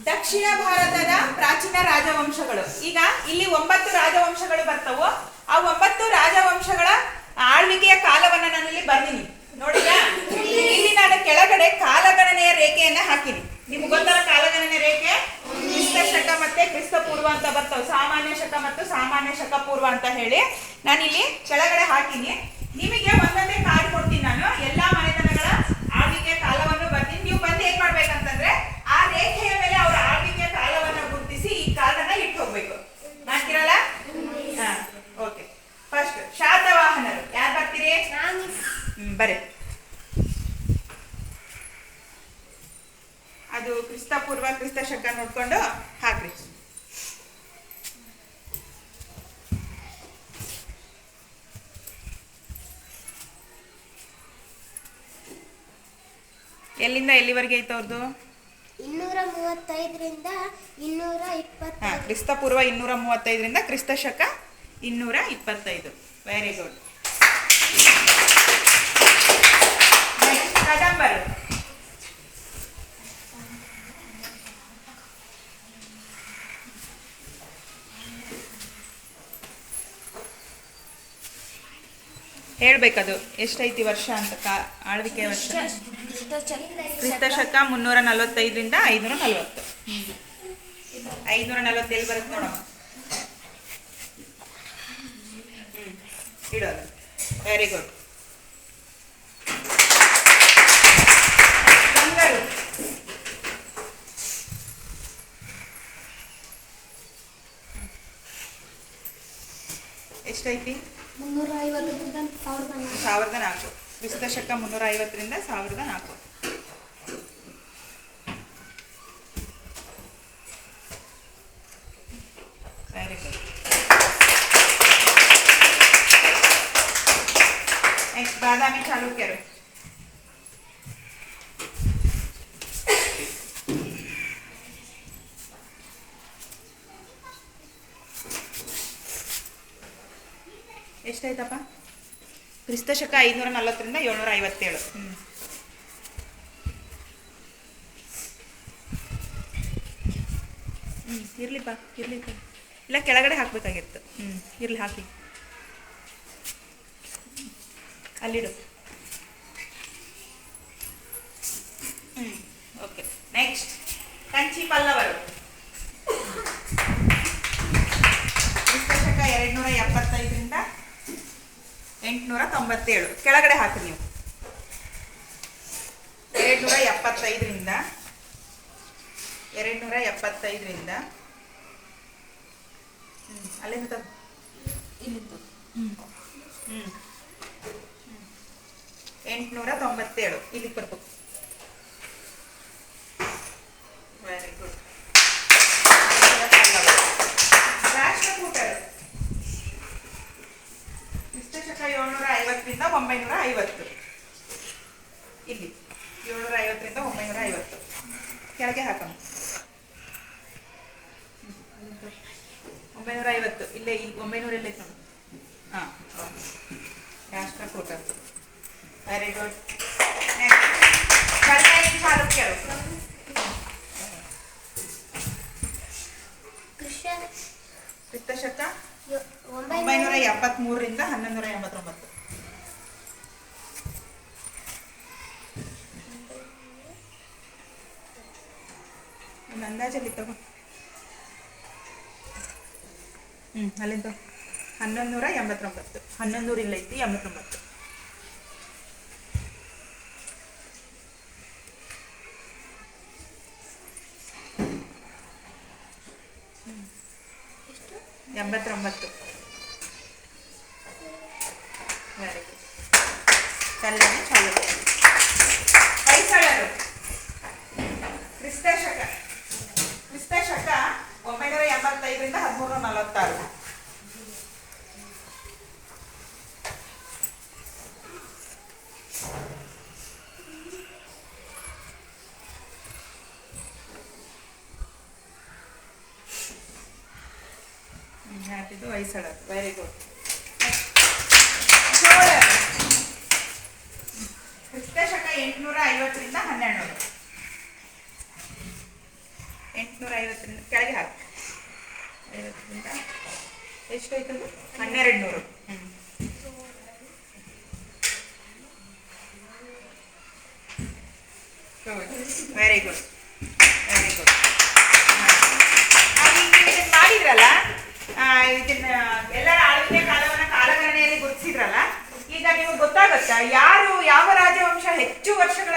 ದಕ್ಷಿಣ ಭಾರತದ ಪ್ರಾಚೀನ ರಾಜವಂಶಗಳು. ಈಗ ಇಲ್ಲಿ ಒಂಬತ್ತು ರಾಜವಂಶಗಳು ಬರ್ತವು. ಆ ಒಂಬತ್ತು ರಾಜವಂಶಗಳ ಆಳ್ವಿಕೆಯ ಕಾಲವನ್ನ ನಾನು ಇಲ್ಲಿ ಬರ್ದೀನಿ. ನೋಡಿದ ಇಲ್ಲಿ ನಾನು ಕೆಳಗಡೆ ಕಾಲಗಣನೆಯ ರೇಖೆಯನ್ನ ಹಾಕಿನಿ. ನಿಮ್ಗೆ ಗೊತ್ತಲ್ಲ ಕಾಲಗಣನೆ ರೇಖೆ? ಕ್ರಿಸ್ತ ಶಕ ಮತ್ತೆ ಕ್ರಿಸ್ತ ಪೂರ್ವ ಅಂತ ಬರ್ತವೆ. ಸಾಮಾನ್ಯ ಶಕ ಮತ್ತು ಸಾಮಾನ್ಯ ಶಕ ಪೂರ್ವ ಅಂತ ಹೇಳಿ ನಾನಿಲ್ಲಿ ಕೆಳಗಡೆ ಹಾಕಿನಿ. ನಿಮಗೆ ಒಂದೊಂದೇ ಕಾರ್ಡ್ ಕೊಡ್ತೀನಿ ನಾನು. ಎಲ್ಲಾ ಮನೆತನಗಳ ಅದು ಕ್ರಿಸ್ತ ಪೂರ್ವ ಕ್ರಿಸ್ತ ಶಕ ನೋಡ್ಕೊಂಡು ಹಾಕ್ರಿ. ಎಲ್ಲಿಂದ ಎಲ್ಲಿವರೆಗೆ ಐತೆ ಅವ್ರದ್ದು ಇನ್ನೂರ ಮೂವತ್ತೈದರಿಂದ ಇನ್ನೂರ ಇಪ್ಪತ್ತ ಕ್ರಿಸ್ತ ಪೂರ್ವ ಇನ್ನೂರ ಮೂವತ್ತೈದರಿಂದ ಕ್ರಿಸ್ತ ಶಕ ಇನ್ನೂರ ಇಪ್ಪತ್ತೈದು ವೆರಿ ಗುಡ್ ಕದಂಬರು. ಹೇಳ್ಬೇಕದು. ಎಷ್ಟೈತಿ ವರ್ಷ ಅಂತ ಕಾ ಆಳ್ವಿಕೆ ವರ್ಷ? ಕ್ರಿಸ್ತ ಶಕ ಮುನ್ನೂರ ನಲವತ್ತೈದರಿಂದ ಐನೂರ ನಲವತ್ತು. ಐನೂರ ನಲವತ್ತೆಲ್ಲಿ ಬರುತ್ತೆ ನೋಡಮ್ಮ. ಇಡೋದು. ವೆರಿ ಗುಡ್ ಎಷ್ಟೈತಿ? ಮುನ್ನೂರ ಐವತ್ತರಿಂದ ಸಾವಿರದ ನಾಲ್ಕು. ಸಾವಿರದ ನಾಲ್ಕು ಕ್ರಿಸ್ತ ಶಕ ಮುನ್ನೂರ ಐವತ್ತರಿಂದ ಸಾವಿರದ ನಾಲ್ಕು. ವೆರಿ ಗುಡ್ ನೆಕ್ಸ್ಟ್ ಬಾದಾಮಿ ಚಾಲುಕ್ಯರು. ಎಷ್ಟಾಯ್ತಪ್ಪ? ಕ್ರಿಸ್ತ ಶಕ ಐನೂರ ನಲವತ್ತರಿಂದ ಏಳ್ನೂರ ಐವತ್ತೇಳು ಇರ್ಲಿಪ್ಪ. ಇರ್ಲಿ ಇಲ್ಲ, ಕೆಳಗಡೆ ಹಾಕ್ಬೇಕಾಗಿತ್ತು. ಹ್ಮ್, ಇರ್ಲಿ, ಹಾಕಿ. ಅಲ್ಲಿಡು. ಹ್ಞೂ ಓಕೆ. ನೆಕ್ಸ್ಟ್ ಕಂಚಿ ಪಲ್ಲವರು ಕ್ರಿಸ್ತ ಶಕ ಎರಡ್ನೂರ ಎಪ್ಪತ್ತೈದರಿಂದ ಎಂಟುನೂರ ತೊಂಬತ್ತೇಳು ಕೆಳಗಡೆ ಹಾಕಿ ನೀವು. ಎರಡ್ನೂರ ಎಪ್ಪತ್ತೈದರಿಂದ ಎರಡ್ನೂರ ಎಪ್ಪತ್ತೈದರಿಂದ ಹ್ಮ್, ಅಲ್ಲಿಂದ. ಹ್ಮ್. ಹ್ಮ್. ಎಂಟುನೂರ ತೊಂಬತ್ತೇಳು ಇಲ್ಲಿಗೆ ಬರ್ಬೇಕು ವೆರಿ ಗುಡ್ ರಾಷ್ಟ್ರಕೂಟರು ಕ್ರಿಸ್ತಶಕ ಏಳ್ನೂರ ಐವತ್ತರಿಂದ ಒಂಬೈನೂರ ಐವತ್ತು ಇಲ್ಲಿ ಏಳ್ನೂರ ಐವತ್ತರಿಂದ ಒಂಬೈನೂರ ಐವತ್ತು ಕೆಳಗೆ ಹಾಕೋಣ. ಒಂಬೈನೂರ ಐವತ್ತು ಇಲ್ಲೇ ಇಲ್ಲಿ ಒಂಬೈನೂರ ಇಲ್ಲೇ ನೋಡಿ. ಹಾಂ ಫೋಟೋ ವೆರಿ ಗುಡ್ ಕ್ರಿಸ್ತಶಕ ಒಂಬೈನೂರ ಎಪ್ಪತ್ತ್ಮೂರರಿಂದ ಹನ್ನೊಂದು ನೂರ ಎಂಬತ್ತೊಂಬತ್ತು. ಒಂದು ಅಂದಾಜಲ್ಲಿ ತಗೋ. ಹ್ಞೂ ಅಲ್ಲಿಂದ ಹನ್ನೊಂದು ನೂರ ಎಂಬತ್ತೊಂಬತ್ತು. ಹನ್ನೊಂದೂರ ಇಲ್ಲ ಐತಿ, ಎಂಬತ್ತೊಂಬತ್ತು. ಎಂಬತ್ತೊಂಬತ್ತು. ವೆರಿ ಗುಡ್ ಚಾಲುಕ್ಯ ಹೊಯ್ಸಳರು ಕ್ರಿಸ್ತ ಶಕ ಕ್ರಿಸ್ತ ಶಕ ಒಂಬೈನೂರ ಎಂಬತ್ತೈದರಿಂದ ಹದಿಮೂರು ನಲವತ್ತಾರು. ಹಾಕಿದ್ದು ಹೊಯ್ಸಳರು ವೆರಿ ಗುಡ್ ಚೋಳರು ಕ್ರಿಸ್ತ ಶಕ ಎಂಟುನೂರ ಐವತ್ತರಿಂದ ಹನ್ನೆರಡು ನೂರು ನೂರ ಐವತ್ತರಿಂದ ಕೆಳಗೆ ಹಾಕಿ ಹನ್ನೆರಡು ನೂರು ವೆರಿ ಗುಡ್ ವೆರಿ ಗುಡ್ ಮಾಡಿದ್ರಲ್ಲ ಆ, ಇದನ್ನ ಎಲ್ಲರ ಆಳ್ವಿಕೆ ಕಾಲವನ್ನ ಕಾಲಗಣನೆಯಲ್ಲಿ ಗುರುತಿಸಿದ್ರಲ್ಲ ಈಗ ನಿಮಗೆ ಗೊತ್ತಾಗತ್ತಾ ಯಾರು ಯಾವ ರಾಜವಂಶ ಹೆಚ್ಚು ವರ್ಷಗಳ